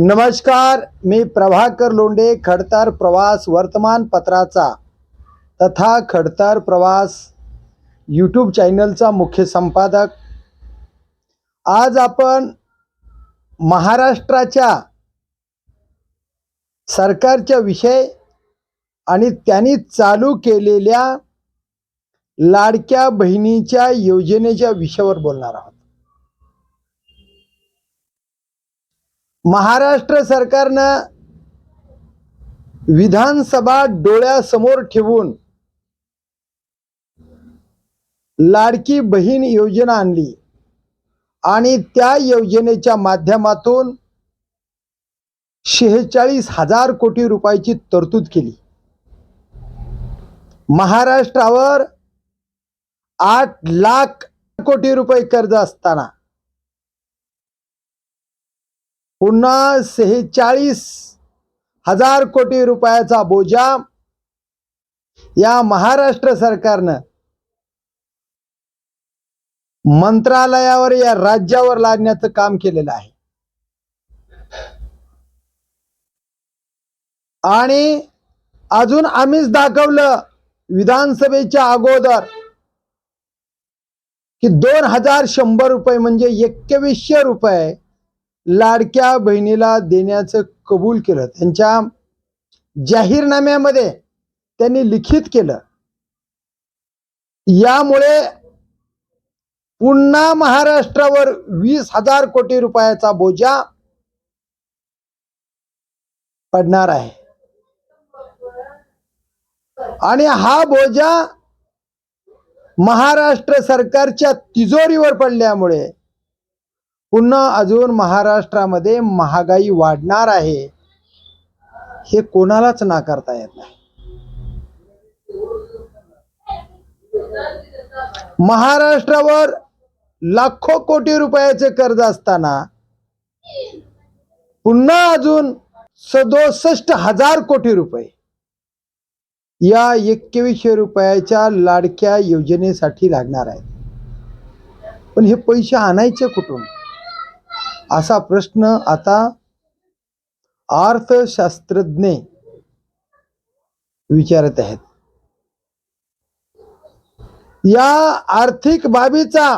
नमस्कार मी प्रभाकर लोंढे खडतर प्रवास वर्तमानपत्राचा तथा खडतर प्रवास यूट्यूब चॅनलचा मुख्य संपादक. आज आपण महाराष्ट्राच्या सरकारच्या विषय आणि त्यांनी चालू केलेल्या लाडक्या बहिणीच्या योजनेच्या विषयावर बोलणार आहोत. महाराष्ट्र सरकारनं विधानसभा डोळ्यासमोर ठेवून लाडकी बहीण योजना आणली. आणि त्या योजनेच्या माध्यमातून शेहेचाळीस हजार कोटी रुपयाची तरतूद केली. महाराष्ट्रावर आठ लाख कोटी रुपये कर्ज असताना पुन्हा सेहेचाळीस हजार कोटी रुपयाचा बोजा या महाराष्ट्र सरकारनं मंत्रालयावर या राज्यावर लादण्याचं काम केलेलं आहे. आणि अजून आम्हीच दाखवलं विधानसभेच्या अगोदर की दोन हजार शंभर रुपये म्हणजे एकवीसशे रुपये लाडक्या बहिणीला देण्याचं कबूल केलं. त्यांच्या जाहीरनाम्यामध्ये त्यांनी लिखित केलं. यामुळे पुन्हा महाराष्ट्रावर वीस हजार कोटी रुपयाचा बोजा पडणार आहे. आणि हा बोजा महाराष्ट्र सरकारच्या तिजोरीवर पडल्यामुळे पुन्हा अजून महाराष्ट्रामध्ये महागाई वाढणार आहे. हे कोणालाच नाकारता येत नाही. महाराष्ट्रावर लाखो कोटी रुपयाचे कर्ज असताना पुन्हा अजून सदोसष्ट हजार कोटी रुपये या एकवीसशे रुपयाच्या लाडक्या योजनेसाठी लागणार आहेत. पण हे पैसे आणायचे कुठून? असा प्रश्न आता अर्थशास्त्रज्ञ विचारत आहेत. या आर्थिक बाबीचा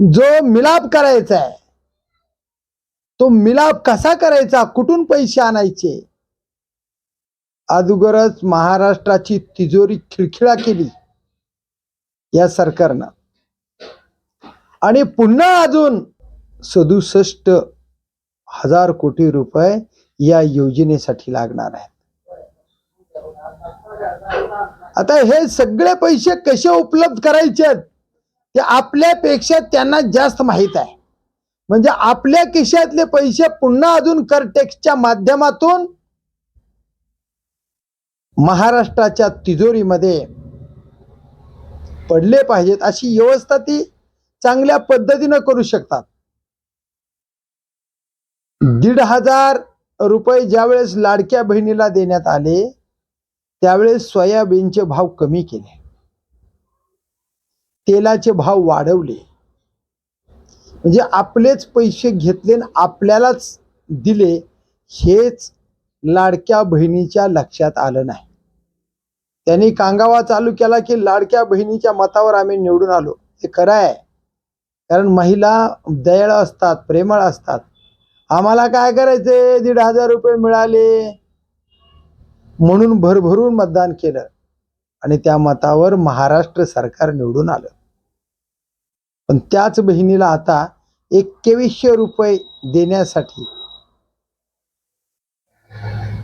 जो मिलाप करायचा आहे तो मिलाप कसा करायचा कुठून पैसे आणायचे? अगोदरच महाराष्ट्राची तिजोरी खिळखिळा केली या सरकारनं. आणि पुन्हा अजून सदुसष्ट हजार कोटी रुपये या योजनेसाठी लागणार आहेत. आता हे सगळे पैसे कसे उपलब्ध करायचे आहेत, ते आपल्यापेक्षा त्यांना जास्त माहीत आहे. म्हणजे आपल्या खिशातले पैसे पुन्हा अजून कर टॅक्सच्या माध्यमातून महाराष्ट्राच्या तिजोरीमध्ये पडले पाहिजेत अशी व्यवस्था ती चांगल्या पद्धतीनं करू शकतात. दीड हजार रुपये ज्यावेळेस लाडक्या बहिणीला देण्यात आले त्यावेळेस सोयाबीनचे भाव कमी केले. तेलाचे भाव वाढवले. म्हणजे आपलेच पैसे घेतले आणि आपल्यालाच दिले हेच लाडक्या बहिणीच्या लक्षात आलं नाही. त्यांनी कांगावा चालू केला की लाडक्या बहिणीच्या मतावर आम्ही निवडून आलो. हे खरं आहे. कारण महिला दयाळ असतात प्रेमळ असतात. आम्हाला काय करायचे दीड हजार रुपये मिळाले. म्हणून भरभरून मतदान केलं. आणि त्या मतावर महाराष्ट्र सरकार निवडून आलं. पण त्याच बहिणीला आता एक्केवीसशे रुपये देण्यासाठी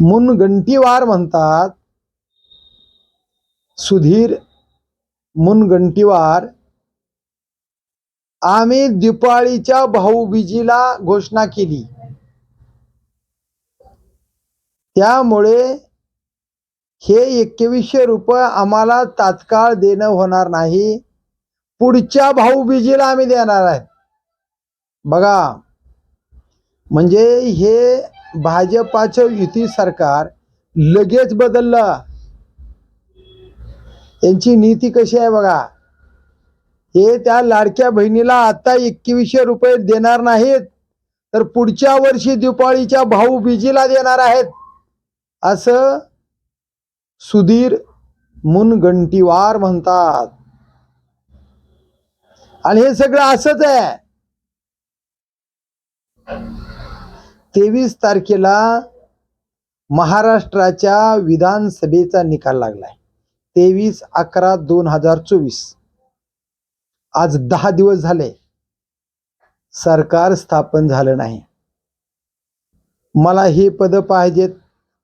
मुनगंटीवार म्हणतात. सुधीर मुनगंटीवार आम्ही दिपाळीच्या भाऊबीजीला घोषणा केली. त्यामुळे हे एकवीसशे रुपये आम्हाला तात्काळ देणं होणार नाही. पुढच्या भाऊबीजीला आम्ही देणार आहेत बघा म्हणजे हे भाजपाचं युती सरकार लगेच बदललं. यांची नीती कशी आहे बघा. हे त्या लाडक्या बहिणीला आता एकवीसशे रुपये देणार नाहीत. तर पुढच्या वर्षी दिपाळीच्या भाऊ बीजीला देणार आहेत. असं सुधीर मुनगंटीवार म्हणतात. आणि हे सगळं असंच आहे. तेवीस तारखेला महाराष्ट्राच्या विधानसभेचा निकाल लागलाय. तेवीस अकरा दोन हजार चोवीस. आज दहा दिवस झाले सरकार स्थापन झालं नाही. मला हे पदं पाहिजेत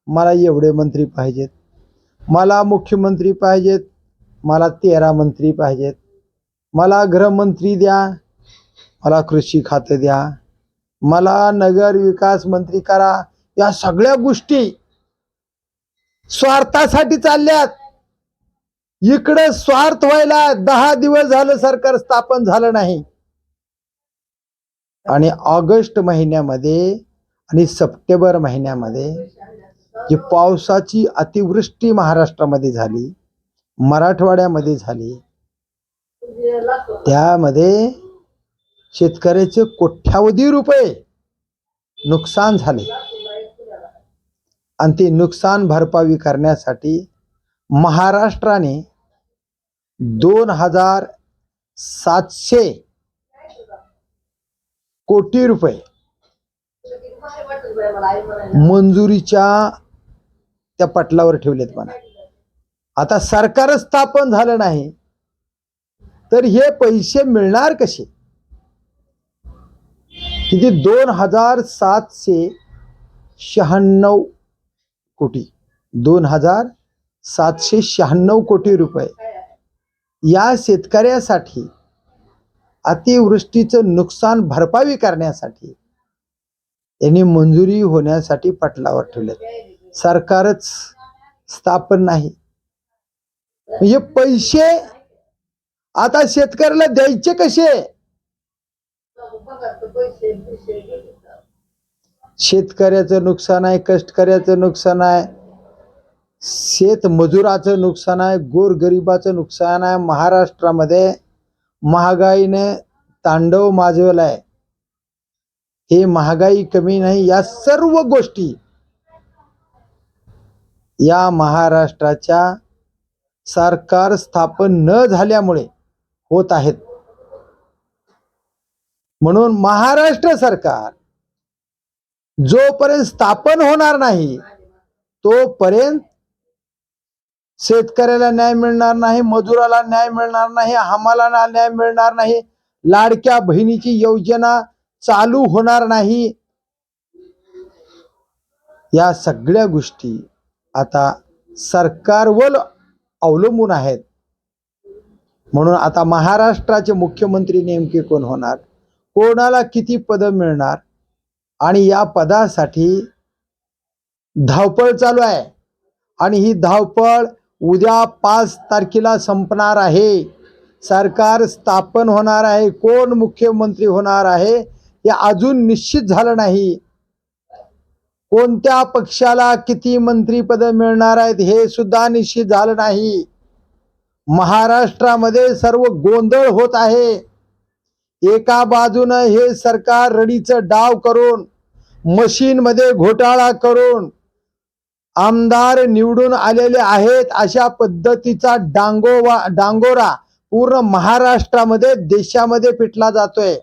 मला एवढे मंत्री पाहिजेत मला मुख्यमंत्री पाहिजेत मला तेरा मंत्री पाहिजेत मला गृहमंत्री द्या मला कृषी खातं द्या मला नगर विकास मंत्री करा या सगळ्या गोष्टी स्वार्थासाठी चालल्यात. इकडे स्वार्थ व्हायला दहा दिवस झालं सरकार स्थापन झालं नाही. आणि ऑगस्ट महिन्यामध्ये आणि सप्टेंबर महिन्यामध्ये जी पावसाची अतिवृष्टी महाराष्ट्रामध्ये झाली मराठवाड्यामध्ये झाली त्यामध्ये शेतकऱ्याचे कोट्यावधी रुपये नुकसान झाले. आणि ते नुकसान भरपाई करण्यासाठी महाराष्ट्राने दोन हजार सातशे कोटी रुपये मंजुरीच्या त्या पटलावर ठेवलेत म्हणा. आता सरकारच स्थापन झालं नाही तर हे पैसे मिळणार कसे? किती? दोन हजार सातशे शहाण्णव कोटी. दोन हजार सातशे शहाण्णव कोटी रुपये. या शेतकऱ्यासाठी अतिवृष्टीचं नुकसान भरपाई करण्यासाठी यांनी मंजुरी होण्यासाठी पटलावर ठेवले सरकारच स्थापन नाही. म्हणजे पैसे आता शेतकऱ्याला द्यायचे कसे? शेतकऱ्याचं नुकसान आहे कष्टकऱ्याचं नुकसान आहे. शेतमजुराचं नुकसान आहे गोरगरिबाचं नुकसान आहे महाराष्ट्रामध्ये महागाईने तांडव माजवलाय. हे महागाई कमी नाही या सर्व गोष्टी या महाराष्ट्राच्या सरकार स्थापन न झाल्यामुळे होत आहेत. म्हणून महाराष्ट्र सरकार जोपर्यंत स्थापन होणार नाही तोपर्यंत शेतकऱ्याला न्याय मिळणार नाही मजुराला न्याय मिळणार नाही हमालाला न्याय मिळणार नाही लाडक्या बहिणीची योजना चालू होणार नाही. या सगळ्या गोष्टी आता सरकारवर अवलंबून आहेत. म्हणून आता महाराष्ट्राचे मुख्यमंत्री नेमके कोण होणार? कोणाला किती पद मिळणार? आणि या पदासाठी धावपळ चालू आहे. आणि ही धावपळ उद्या पाच तारखेला संपणार आहे. सरकार स्थापन होणार आहे. कोण मुख्यमंत्री होणार आहे हे अजून निश्चित झालं नाही. कोणत्या पक्षाला किती मंत्रीपद मिळणार आहेत हे सुद्धा निश्चित झालं नाही. महाराष्ट्रामध्ये सर्व गोंधळ होत आहे. एका बाजूनं हे सरकार रडीचं डाव करून मशीनमध्ये घोटाळा करून आमदार निवडून आलेले आहेत अशा पद्धतीचा डांगोवा डांगोरा पूर्ण महाराष्ट्रामध्ये देशामध्ये पिटला जातोय.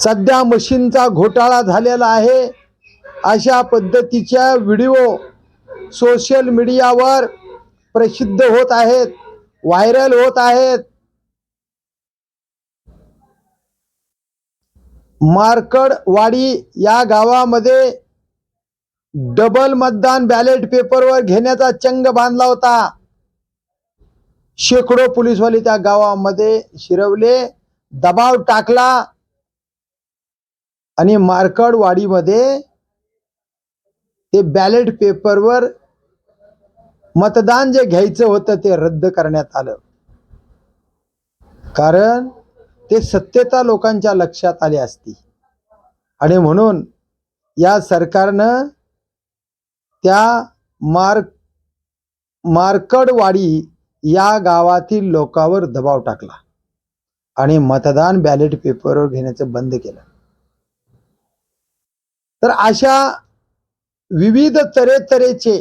सध्या मशीनचा घोटाळा झालेला आहे. अशा पद्धतीच्या व्हिडिओ सोशल मीडियावर प्रसिद्ध होत आहेत व्हायरल होत आहेत. मार्कडवाडी या गावामध्ये डबल मतदान बॅलेट पेपरवर घेण्याचा चंग बांधला होता. शेकडो पोलीसवाले त्या गावामध्ये शिरवले दबाव टाकला आणि मार्कडवाडीमध्ये ते बॅलेट पेपरवर मतदान जे घ्यायचं होतं ते रद्द करण्यात आलं. कारण ते सत्यता लोकांच्या लक्षात आली असती. आणि म्हणून या सरकारनं त्या मार्क मार्कडवाडी या गावातील लोकांवर दबाव टाकला आणि मतदान बॅलेट पेपरवर घेण्याचं बंद केलं. तर अशा विविध तरेतरेचे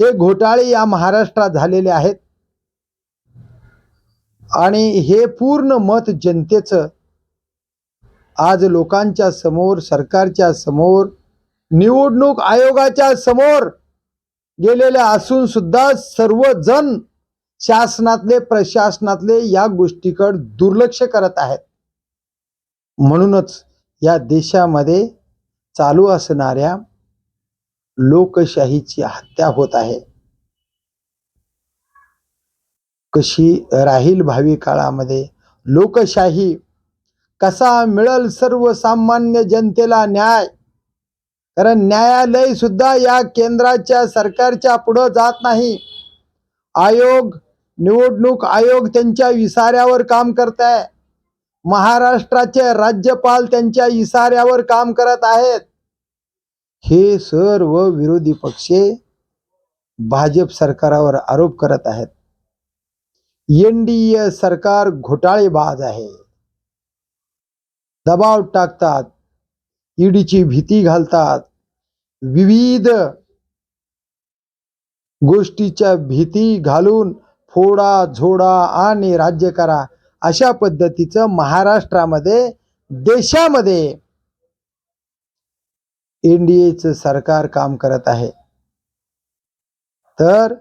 हे घोटाळे या महाराष्ट्रात झालेले आहेत. आणि हे पूर्ण मत जनतेचं आज लोकांच्या समोर सरकारच्या समोर निवडणूक आयोगाच्या समोर गेलेले असून सुद्धा सर्वजण शासनातले प्रशासनातले या गोष्टीकडे दुर्लक्ष करत आहेत. म्हणूनच या देशामध्ये चालू असणाऱ्या लोकशाहीची हत्या होत आहे. कशी राहील भावी काळामध्ये? लोकशाही कसा मिळल सर्वसामान्य जनतेला न्याय? कारण न्यायालय सुद्धा या केंद्राच्या सरकारच्या पुढं जात नाही. आयोग निवडणूक आयोग त्यांच्या इशाऱ्यावर काम करत आहे महाराष्ट्राचे राज्यपाल त्यांच्या इशाऱ्यावर काम करत आहेत. हे सर्व विरोधी पक्षे भाजप सरकारावर आरोप करत आहेत. एनडीए सरकार घोटाळेबाज आहे. दबाव टाकतात. ईडीची भीती घालतात. विविध गोष्टीच्या भीती घालून फोडा झोडा आणि राज्य करा अशा पद्धतीचं महाराष्ट्रामध्ये देशामध्ये एनडीएचं सरकार काम करत आहे. तर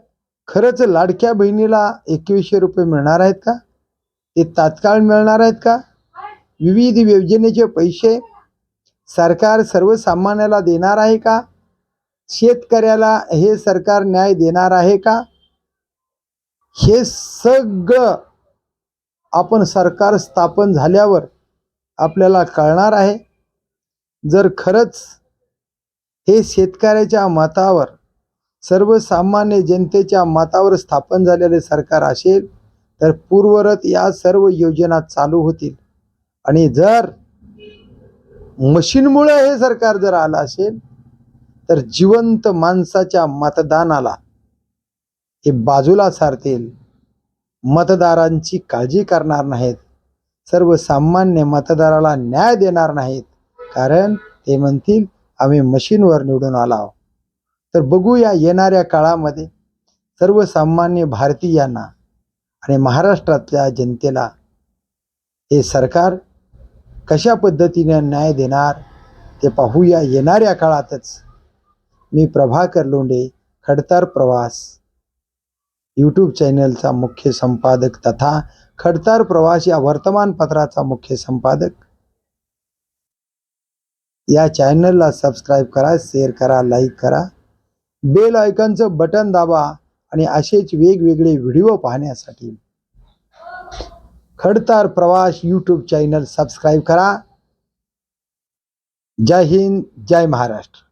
खरंच लाडक्या बहिणीला एकवीसशे रुपये मिळणार आहेत का? ते तात्काळ मिळणार आहेत का? विविध योजनेचे पैसे सरकार सर्वसामान्याला देणार आहे का? शेतकऱ्याला हे सरकार न्याय देणार आहे का? हे सगळं आपण सरकार स्थापन झाल्यावर आपल्याला कळणार आहे. जर खरंच हे शेतकऱ्याच्या मतावर सर्वसामान्य जनतेच्या मतावर स्थापन झालेले सरकार असेल तर पूर्वरत या सर्व योजना चालू होतील. आणि जर मशीनमुळे हे सरकार जर आलं असेल तर जिवंत माणसाच्या मतदानाला हे बाजूला सारतील. मतदारांची काळजी करणार नाहीत. सर्वसामान्य मतदाराला न्याय देणार नाहीत. कारण ते म्हणतील आम्ही मशीनवर निवडून आला आहोत. तर बघूया येणाऱ्या काळामध्ये सर्वसामान्य भारतीयांना आणि महाराष्ट्रातल्या जनतेला हे सरकार कशा पद्धतीने न्याय देणार ते पाहूया. येणाऱ्या काळातच मी प्रभाकर लोंडे खडतार प्रवास यूट्यूब चॅनलचा मुख्य संपादक तथा खडतार प्रवास या वर्तमानपत्राचा मुख्य संपादक. या चॅनलला सबस्क्राईब करा शेअर करा लाईक करा. बेल आयकनचं बटन दाबा आणि असेच वेगवेगळे व्हिडिओ पाहण्यासाठी खडतार प्रवास यूट्यूब चॅनल सबस्क्राईब करा। जय हिंद जय महाराष्ट्र।